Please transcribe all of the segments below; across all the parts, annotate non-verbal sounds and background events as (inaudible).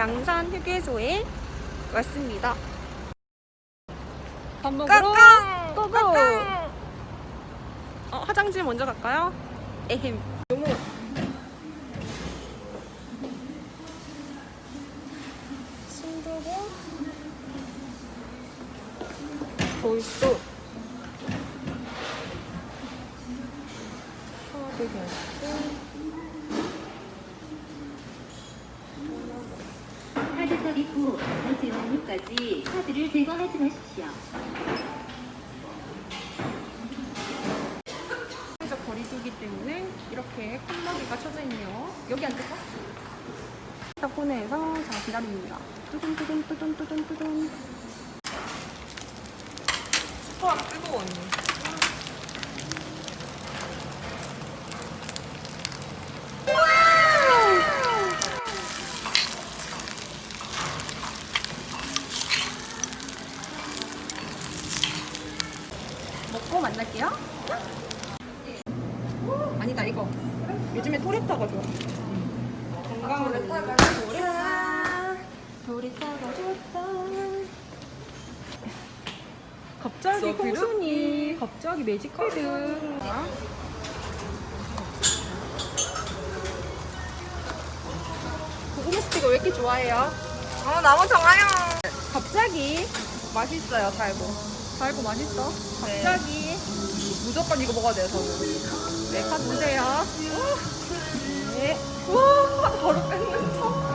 양산 휴게소에 왔습니다. 밥 먹으러! 고고! 어, 화장실 먼저 갈까요? 에헴. 삽입 후 다시 완료까지 카드를 제거하지 마십시오. 그래서 거리두기 때문에 이렇게 칸막이가 쳐져 있네요. 여기 앉을까? 탁보내에서 자 기다립니다. 뚜둔 뚜둔 뚜둔 뚜둔 뚜둔. 슈퍼 뜨거워 언니. 먹고 만날게요. 아니다 이거. 요즘에 토레타가 좋아. 토레타가 토레타. 토레타가 좋다. 갑자기 콩순이 갑자기 매직 카드. 고구마 스틱을 왜 이렇게 좋아해요? 어 너무 좋아요. 갑자기 맛있어요 달고. 달고 맛있어. 네. 갑자기 무조건 이거 먹어야 돼요 저는. 네 카드 주세요. 네. 와 바로 뺏는 척.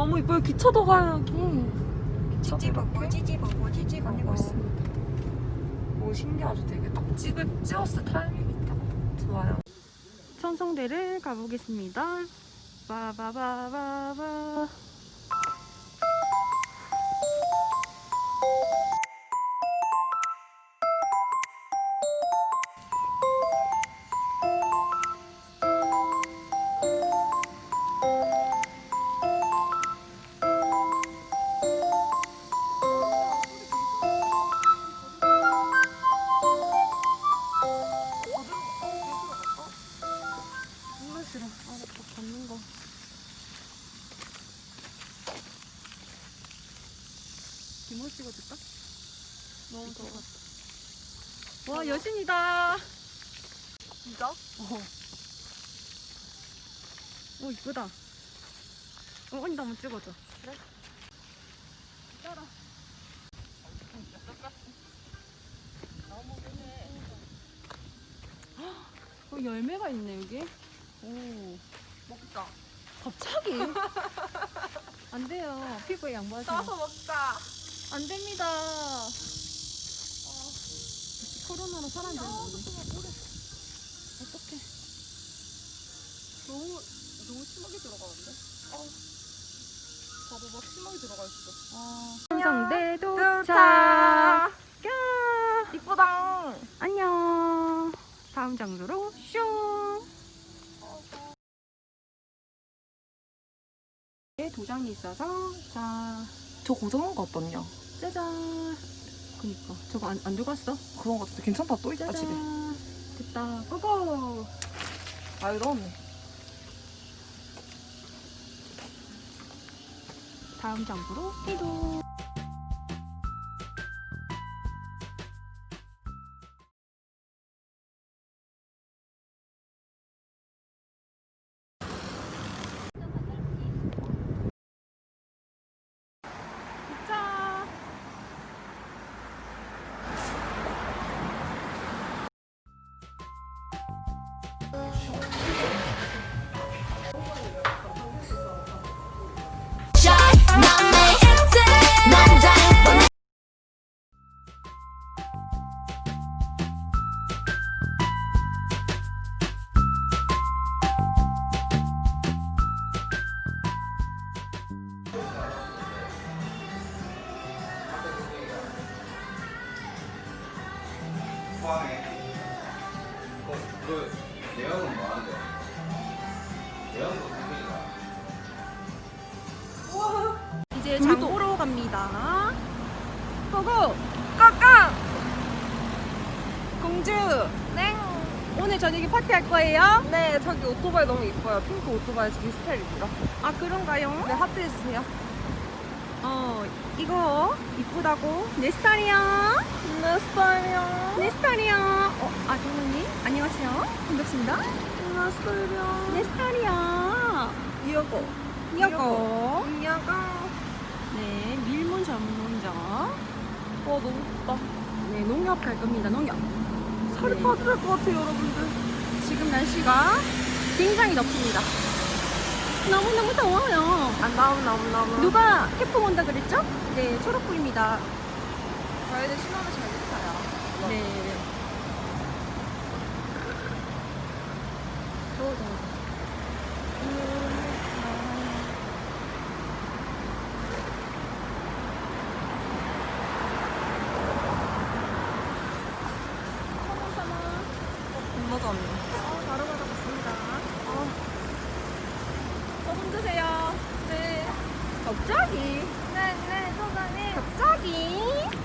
너무 이뻐요. 기차도 가요, 여기. 찌찌먹고 찌찌먹고 찌찌먹고 있습니다. 오 신기하죠 되게 딱 찍을 찍었을 타이밍이 딱 좋아요. 천성대를 가보겠습니다. 바바바바바. 와, 여신이다. 진짜? 어. 오, 이쁘다. 어, 언니도 한번 찍어줘. 그래? 따라. 어, 열매가 있네, 여기. 오. 먹자. 갑자기? (laughs) 안 돼요. 피부에 양보하세요. 싸서 먹자. 안 됩니다. 코로나로 사람 되는 어떡해. 너무 너무 심하게 들어가는데? 어. 봐봐 막 심하게 들어가 있어. 어. 성대 도착. 도착. 야. 이쁘다. 안녕. 다음 장소로 슝. 도장이 있어서 자 저 고정한 거 어떻냐? 짜잔. 그니까 저거 안, 안 들고 왔어? 그런 거 같아. 괜찮다 또 있다 집에. 짜잔. 됐다. 고고. 아 이거 넣었네. 다음 장소로 이동. 포항에 어, 그 내형은 뭐하는 거야? 내형도 당근이다 이제 장보러 갑니다. 고고! 까까! 공주! 네. 오늘 저녁에 파티할 거예요? 네, 저기 오토바이 너무 이뻐요. 핑크 오토바이 지금 스타일입니다. 아, 그런가요? 네, 핫도해주세요. 어, 이거 이쁘다고? 내 스타일이야. 네, 스타일이요. 내 스타일이야. 어, 아, 정원님? 안녕하세요. 반갑습니다. 네, 스타일이요. 내 스타일이야. 이어거. 이거. 이어거. 네, 밀문 전문점. 와, 너무 좋다. 네, 농협 갈 겁니다, 농협. 살이 네. 빠질 것 같아요, 여러분들. 지금 날씨가 굉장히 덥습니다. 너무너무 더워요. 나오면 나오면. 누가 태풍 온다 그랬죠? 네, 초록불입니다. 저희는 신호를 잘못 타요. 네. 더워, 더워. 건너잖아. 어, 바로 받아봤습니다. 어. 저좀 드세요. 네. 갑자기? 네, 네, 소장님. 갑자기?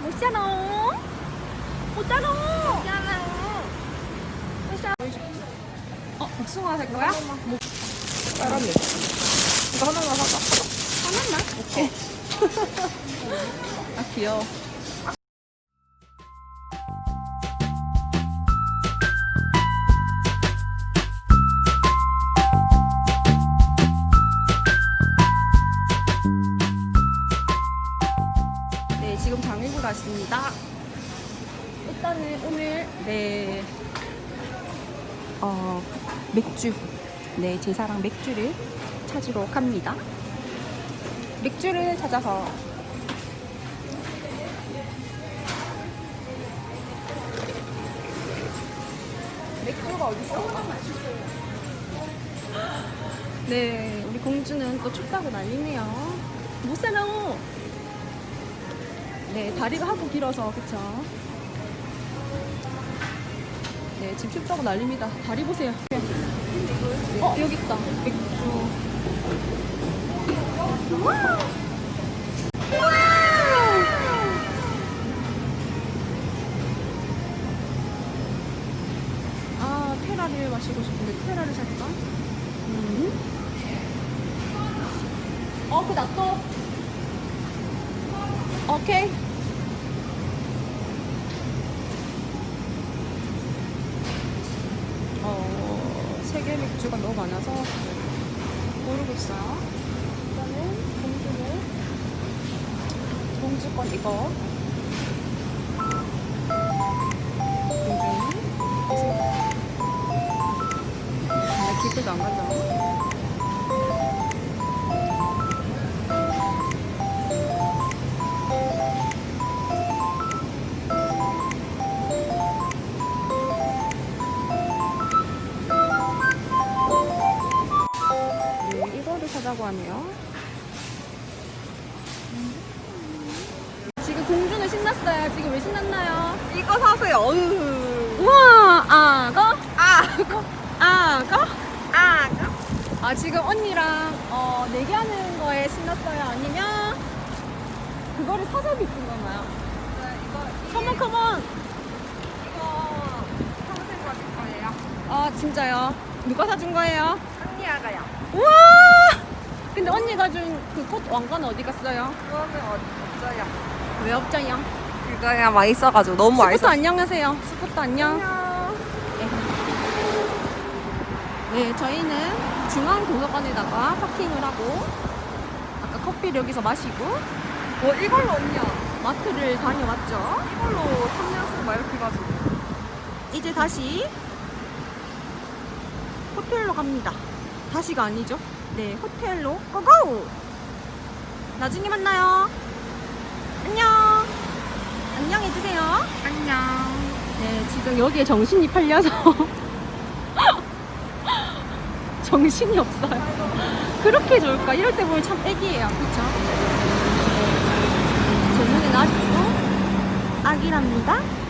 못 살아. 못 살아. 못 살아. 못 살아. 어, 복숭아 살 거야? 뭐, 빨간데. 이거 하나만 사자. 하나만? 오케이. (laughs) 아, 귀여워. 네, 지금 장일구 갔습니다. 일단은 오늘 네, 어, 맥주, 네, 제 사랑 맥주를 찾으러 갑니다. 맥주를 찾아서 맥주가 어딨어? 네, 우리 공주는 또 춥다고 난리네요. 못 살아. 네, 다리가 하도 길어서 그쵸? 네, 지금 춥다고 난립니다. 다리 보세요. 어, 여기 있다. 맥주. 아, 테라를 마시고 싶은데 테라를 살까? 음. 어, 그 놔둬. 오케이. 어, 세계 맥주가 너무 많아서 모르고 있어요. 공주는 공주 건 이거. 사자고 하네요. 지금 공주는 신났어요. 지금 왜 신났나요? 이거 사세요. 어휴. 우와, 악어? 아, 악어? 아, 아, 지금 언니랑 어, 내기하는 거에 신났어요? 아니면 그거를 사서 비쁜 건가요? 이거, 컴온, 컴온! 이거 평생 가질 거예요. 아, 진짜요? 누가 사준 거예요? 언니 아가요. 우와! 근데 언니가 준그꽃 왕관은 어디 갔어요? 그거는 어디 없어요. 왜 없자요? 그거야 맛있어가지고 너무 맛있어. 안녕하세요. 스쿠터 안녕. 안녕. 네, 저희는 중앙 도서관에다가 파킹을 하고 아까 커피를 여기서 마시고 뭐 이걸로 언니야. 마트를 다녀왔죠. 이걸로 3년씩 막 이렇게 가지고. 이제 다시 호텔로 갑니다. 다시가 아니죠? 네, 호텔로 고고! 나중에 만나요. 안녕. 안녕 해주세요. 안녕. 네, 지금 여기에 정신이 팔려서 (laughs) 정신이 없어요. 그렇게 좋을까? 이럴 때 보면 참 애기예요. 그쵸? 제 눈엔 아직도 아기랍니다.